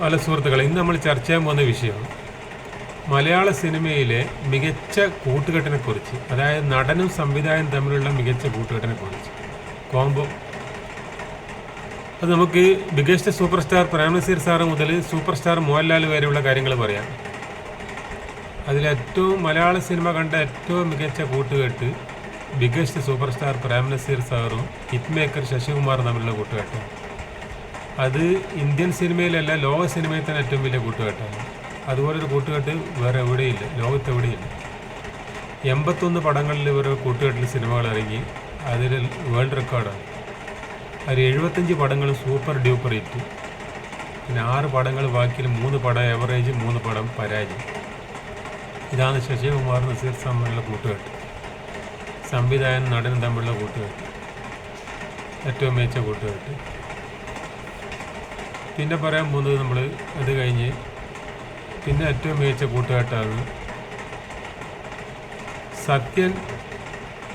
പല സുഹൃത്തുക്കളെ ഇന്ന് നമ്മൾ ചർച്ച ചെയ്യാൻ പോകുന്ന വിഷയം മലയാള സിനിമയിലെ മികച്ച കൂട്ടുകെട്ടിനെ കുറിച്ച് അതായത് നടനും സംവിധായകനും തമ്മിലുള്ള മികച്ച കൂട്ടുകെട്ടിനെ കുറിച്ച് കോംബോ. അത് നമുക്ക് biggest super star Prem Nazir sir മുതൽ സൂപ്പർ സ്റ്റാർ മോഹൻലാൽ വരെയുള്ള കാര്യങ്ങൾ പറയാം. അതിലേറ്റവും മലയാള സിനിമ കണ്ട ഏറ്റവും മികച്ച കൂട്ടുകെട്ട് ബിഗസ്റ്റ് സൂപ്പർ സ്റ്റാർ പ്രേംനസീർ സാറും ഹിറ്റ് മേക്കർ ശശികുമാറും തമ്മിലുള്ള കൂട്ടുകെട്ടാണ്. അത് ഇന്ത്യൻ സിനിമയിലല്ല ലോക സിനിമയിൽ തന്നെ ഏറ്റവും വലിയ കൂട്ടുകെട്ടാണ്. അതുപോലൊരു കൂട്ടുകെട്ട് വേറെ എവിടെയില്ല ലോകത്ത് എവിടെയില്ല. എൺപത്തൊന്ന് പടങ്ങളിൽ ഇവർ കൂട്ടുകെട്ടിൽ സിനിമകൾ ഇറങ്ങി. അതിൽ വേൾഡ് റെക്കോർഡാണ്. അതിൽ എഴുപത്തഞ്ച് പടങ്ങൾ സൂപ്പർ ഡ്യൂപ്പർ ഹിറ്റ്. പിന്നെ ആറ് പടങ്ങൾ ബാക്കിയിൽ മൂന്ന് പടം എവറേജ് മൂന്ന് പടം പരാജയം. ഇതാണ് ശശികുമാർ നസീർ തമ്മിലുള്ള കൂട്ടുകെട്ട്. സംവിധായകനും നടനും തമ്മിലുള്ള കൂട്ടുകെട്ട്. ഏറ്റവും മികച്ച കൂട്ടുകെട്ട്. പിന്നെ പറയാൻ പോകുന്നത് നമ്മൾ അത് കഴിഞ്ഞ് പിന്നെ ഏറ്റവും മികച്ച കൂട്ടുകെട്ടാണ് സത്യൻ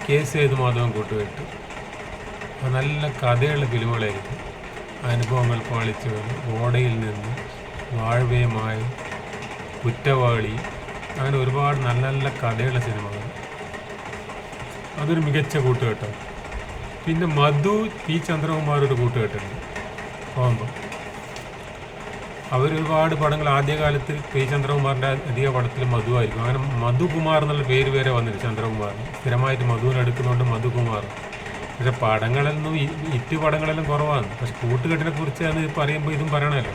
കെ സേതു മാധവൻ കൂട്ടുകെട്ട്. നല്ല കഥയുള്ള ഫിലിമുകളായിരിക്കും. അനുഭവങ്ങൾ പാളിച്ചു ഓടയിൽ നിന്ന് വാഴ്വയമായ കുറ്റവാളി അങ്ങനെ ഒരുപാട് നല്ല നല്ല കഥയുള്ള സിനിമകൾ. അതൊരു മികച്ച കൂട്ടുകെട്ടാണ്. പിന്നെ മധു പി ചന്ദ്രകുമാർ കൂട്ടുകെട്ടുണ്ട്. പോകുമ്പോൾ അവരൊരുപാട് പടങ്ങൾ ആദ്യകാലത്ത് കെ. ചന്ദ്രകുമാറിന്റെ അധിക പടത്തിൽ മധു ആയിരിക്കും. അങ്ങനെ മധുകുമാർ എന്നുള്ള പേര് വരെ വന്നിട്ട് ചന്ദ്രകുമാറിന് സ്ഥിരമായിട്ട് മധുവിനെ എടുക്കുന്നതുകൊണ്ട് മധുകുമാർ. പക്ഷെ പടങ്ങളൊന്നും ഇറ്റ് പടങ്ങളെല്ലാം കുറവാണ്. പക്ഷെ കൂട്ടുകെട്ടിനെ കുറിച്ച് അത് പറയുമ്പോൾ ഇതും പറയണമല്ലോ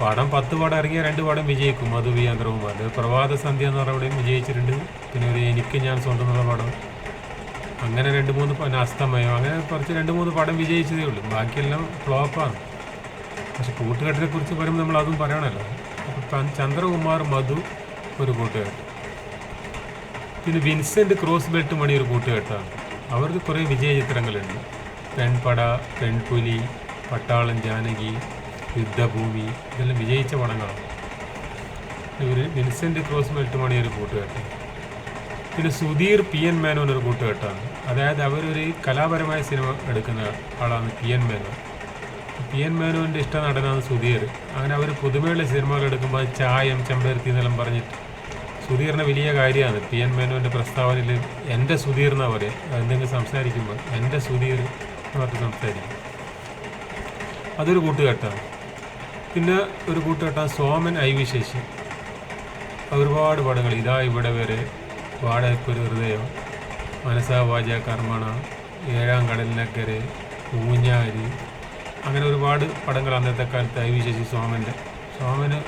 പടം പത്ത് പടം ഇറങ്ങിയാൽ രണ്ട് പടം വിജയിക്കും മധു വി. ചന്ദ്രകുമാറിന്റെ പ്രഭാത സന്ധ്യ എന്ന് അവിടെയും വിജയിച്ചിട്ടുണ്ട്. പിന്നെ ഒരു എനിക്ക് ഞാൻ സ്വന്തം എന്നുള്ള പടം. അങ്ങനെ രണ്ട് മൂന്ന് അസ്തമയം. അങ്ങനെ കുറച്ച് രണ്ട് മൂന്ന് പടം വിജയിച്ചതേ ഉള്ളൂ. ബാക്കിയെല്ലാം ഫ്ലോപ്പാണ്. പക്ഷെ കൂട്ടുകെട്ടിനെ കുറിച്ച് പറയുമ്പോൾ നമ്മൾ അതും പറയണമല്ലോ. അപ്പം ചന്ദ്രകുമാർ മധു ഒരു കൂട്ടുകെട്ട്. പിന്നെ വിൻസെന്റ് ക്രോസ് ബെൽറ്റ് മണി ഒരു കൂട്ടുകെട്ടാണ്. അവർക്ക് കുറേ വിജയ ചിത്രങ്ങളുണ്ട് പെൺപട പെൺപുലി പട്ടാളം ജാനകി യുദ്ധഭൂമി ഇതെല്ലാം വിജയിച്ച പടങ്ങളാണ്. ഇവർ വിൻസെന്റ് ക്രോസ് ബെൽറ്റ് മണി ഒരു കൂട്ടുകെട്ട് പിന്നെ സുധീർ പി എൻ മേനോൻ ഒരു കൂട്ടുകെട്ടാണ്. അതായത് അവരൊരു കലാപരമായ സിനിമ എടുക്കുന്ന ആളാണ് P N Menon. P N മേനോന്റെ ഇഷ്ട നടനാണ് സുധീർ. അങ്ങനെ അവർ പുതുമയുള്ള സിനിമകൾ എടുക്കുമ്പോൾ ചായം ചെമ്പരത്തി എന്നെല്ലാം പറഞ്ഞിട്ട് സുധീറിന് വലിയ കാര്യമാണ്. പി എൻ മേനോന്റെ പ്രസ്താവനയിൽ എന്റെ സുധീർ എന്നാണ് പറയുക. എന്തെങ്കിലും സംസാരിക്കുമ്പോൾ എന്റെ സുധീർ എന്ന് പറഞ്ഞിട്ട് സംസാരിക്കും. അതൊരു കൂട്ടുകെട്ടാണ്. പിന്നെ ഒരു കൂട്ടുകെട്ടാണ് സോമൻ ഐ വി ശശി. ഒരുപാട് പടങ്ങൾ. ഇതാ ഇവിടെ വരെ വാടകയ്ക്കൊരു ഹൃദയം. മനസാവാച കർമ്മണ ഏഴാം കടലിനക്കരെ ഊഞ്ഞാരി അങ്ങനെ ഒരുപാട് പടങ്ങൾ അന്നത്തെ കാലത്ത് ഐ വി ശശി സ്വാമിന്റെ. സ്വാമിന്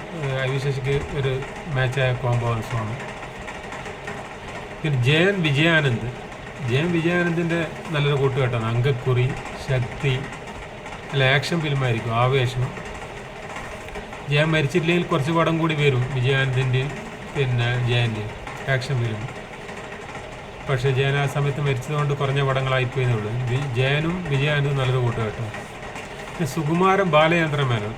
ഐ വി ശശിക്ക് ഒരു മാച്ചായ കോംബോആണ് സ്വാമി. പിന്നെ ജയൻ വിജയാനന്ദ്. ജയൻ വിജയാനന്ദിന്റെ നല്ലൊരു കൂട്ടുകെട്ടാണ്. അങ്കക്കുറി ശക്തി അല്ല ആക്ഷൻ ഫിലിമായിരിക്കും ആവേശം. ജയൻ മരിച്ചിട്ടില്ലെങ്കിൽ കുറച്ച് പടം കൂടി വരും വിജയാനന്ദിന്റെയും പിന്നെ ജയന്റെയും ആക്ഷൻ ഫിലിം. പക്ഷേ ജയൻ ആ സമയത്ത് മരിച്ചതുകൊണ്ട് കുറഞ്ഞ പടങ്ങളായിപ്പോയെന്നുള്ളൂ ജയനും വിജയാനന്ദും നല്ലൊരു കൂട്ടുകെട്ടാണ്. സുകുമാരൻ ബാലചന്ദ്ര മേനോൻ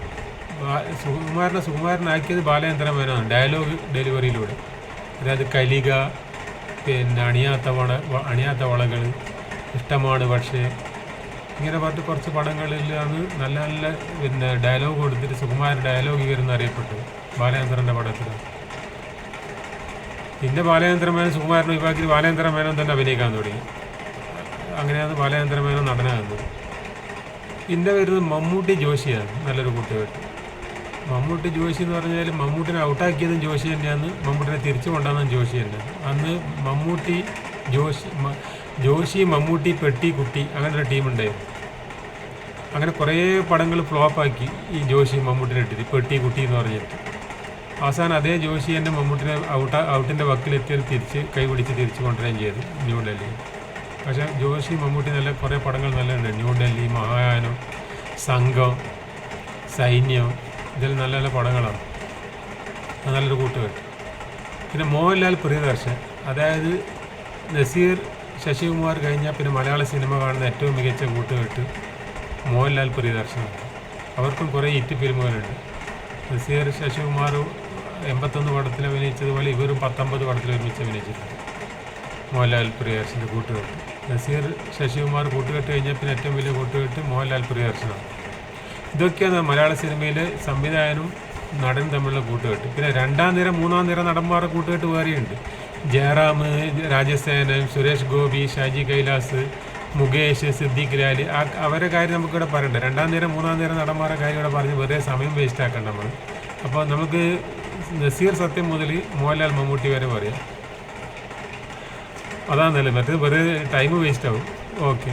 സുകുമാരനെ സുകുമാരനാക്കിയത് ബാലചന്ദ്ര മേനോനാണ് ഡയലോഗ് ഡെലിവറിയിലൂടെ. അതായത് കലിക പിന്നെ അണിയാത്ത വള അണിയാത്ത വളകൾ ഇഷ്ടമാണ് പക്ഷേ ഇങ്ങനെ പറഞ്ഞിട്ട് കുറച്ച് പടങ്ങളിലാണ് നല്ല നല്ല പിന്നെ ഡയലോഗ് കൊടുത്തിട്ട് സുകുമാരൻ ഡയലോഗ് ഇവരെന്ന് അറിയപ്പെട്ടു ബാലചന്ദ്രന്റെ പടത്തിൽ. പിന്നെ ബാലചന്ദ്ര മേനോൻ സുകുമാരൻ ഒഴിവാക്കി ബാലചന്ദ്ര മേനോൻ തന്നെ അഭിനയിക്കാൻ തുടങ്ങി. അങ്ങനെയാണ് ബാലചന്ദ്ര മേനോൻ നടനാകുന്നത്. പിന്നെ പേര് മമ്മൂട്ടി ജോഷിയാണ് നല്ലൊരു കൂട്ടുകെട്ട് മമ്മൂട്ടി ജോഷി എന്ന് പറഞ്ഞാൽ മമ്മൂട്ടിനെ ഔട്ടാക്കിയതും ജോഷി തന്നെയാണ്. മമ്മൂട്ടിനെ തിരിച്ചു കൊണ്ടുവന്നതും ജോഷി തന്നെയാണ്. അന്ന് മമ്മൂട്ടി ജോഷി ജോഷി മമ്മൂട്ടി പെട്ടി കുട്ടി അങ്ങനെ ഒരു ടീമുണ്ടായിരുന്നു അങ്ങനെ കുറേ പടങ്ങൾ ഫ്ലോപ്പാക്കി ഈ ജോഷി മമ്മൂട്ടിനെ ഇട്ടിട്ട് പെട്ടി കുട്ടി എന്ന് പറഞ്ഞിട്ട്. അവസാനം അതേ ജോഷി തന്നെ മമ്മൂട്ടിനെ ഔട്ട് ഔട്ടിന്റെ വക്കിലെത്തിയത് തിരിച്ച് കൈപിടിച്ച് തിരിച്ച് കൊണ്ടുവരികയും ചെയ്തു ന്യൂഡൽഹി പക്ഷേ ജോഷി മമ്മൂട്ടി നല്ല കുറേ പടങ്ങൾ നല്ല ഉണ്ട്. ന്യൂഡൽഹി മഹായാനം സംഘം സൈന്യം ഇതിൽ നല്ല നല്ല പടങ്ങളാണ്. നല്ലൊരു കൂട്ടുകാർ പിന്നെ മോഹൻലാൽ പ്രിയദർശൻ. അതായത് നസീർ ശശികുമാർ കഴിഞ്ഞാൽ പിന്നെ മലയാള സിനിമ കാണുന്ന ഏറ്റവും മികച്ച കൂട്ടുകെട്ട് മോഹൻലാൽ പ്രിയദർശനാണ്. അവർക്കും കുറേ ഹിറ്റ് ഫിലിമുകളുണ്ട്. നസീർ ശശികുമാർ എൺപത്തൊന്ന് പടത്തിൽ അഭിനയിച്ചതുപോലെ ഇവരും പത്തൊമ്പത് പടത്തിൽ ഒരുമിച്ച് അഭിനയിച്ചിട്ടുണ്ട്. മോഹൻലാൽ പ്രിയദർശന്റെ കൂട്ടുകെട്ട്. നസീർ ശശികുമാർ കൂട്ടുകെട്ട് കഴിഞ്ഞാൽ പിന്നെ ഏറ്റവും വലിയ കൂട്ടുകെട്ട് മോഹൻലാൽ പ്രിയദർശനാണ് ഇതൊക്കെയാണ് മലയാള സിനിമയിലെ സംവിധായകനും നടൻ തമ്മിലുള്ള കൂട്ടുകെട്ട്. പിന്നെ രണ്ടാം നിര മൂന്നാം നിര നടന്മാരുടെ കൂട്ടുകെട്ട് വേറെയുണ്ട്. ജയറാം രാജസേനൻ സുരേഷ് ഗോപി ഷാജി കൈലാസ് മുകേഷ് സിദ്ദിഖ് ആ അവരുടെ കാര്യം നമുക്കിവിടെ പറയണ്ട. രണ്ടാം നേരം മൂന്നാം നേരം നടന്മാരുടെ കാര്യം ഇവിടെ പറഞ്ഞ് വെറുതെ സമയം വേസ്റ്റ് ആക്കണ്ട നമ്മൾ അപ്പോൾ നമുക്ക് നസീർ സത്യം മുതൽ മോഹൻലാൽ മമ്മൂട്ടി വരെ പറയാം. അതാണ് മറ്റേ വെറുതെ ടൈം വേസ്റ്റ് ആവും. ഓക്കെ